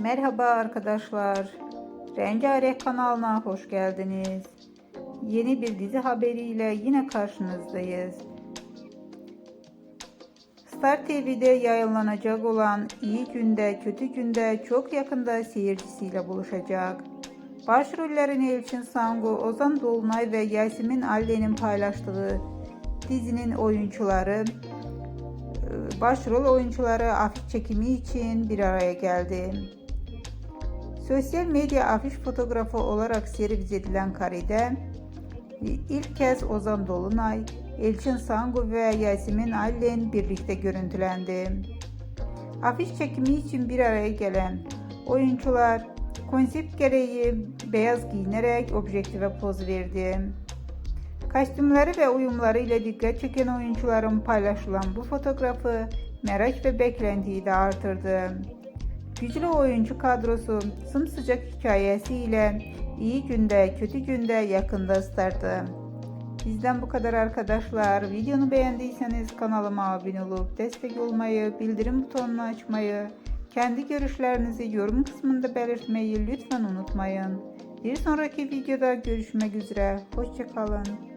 Merhaba arkadaşlar. Rengarenk kanalına hoş geldiniz. Yeni bir dizi haberiyle yine karşınızdayız. Star TV'de yayınlanacak olan İyi Günde Kötü Günde çok yakında seyircisiyle buluşacak. Başrollerini Elçin Sangu, Ozan Dolunay ve Yasemin Allen'in paylaştığı dizinin oyuncuları e, başrol oyuncuları afiş çekimi için bir araya geldi. Sosyal medya afiş fotoğrafı olarak servis edilen karede ilk kez Ozan Dolunay, Elçin Sangu ve Yasemin Allen birlikte görüntülendi. Afiş çekimi için bir araya gelen oyuncular konsept gereği beyaz giyinerek objektife poz verdi. Kostümleri ve uyumları ile dikkat çeken oyuncuların paylaşılan bu fotoğrafı merak ve beklentiyi de artırdı. Güçlü oyuncu kadrosu sımsıcak hikayesiyle iyi günde kötü günde yakında starttı. Bizden bu kadar arkadaşlar. Videonu beğendiyseniz kanalıma abone olup destek olmayı, bildirim butonunu açmayı, kendi görüşlerinizi yorum kısmında belirtmeyi lütfen unutmayın. Bir sonraki videoda görüşmek üzere. Hoşçakalın.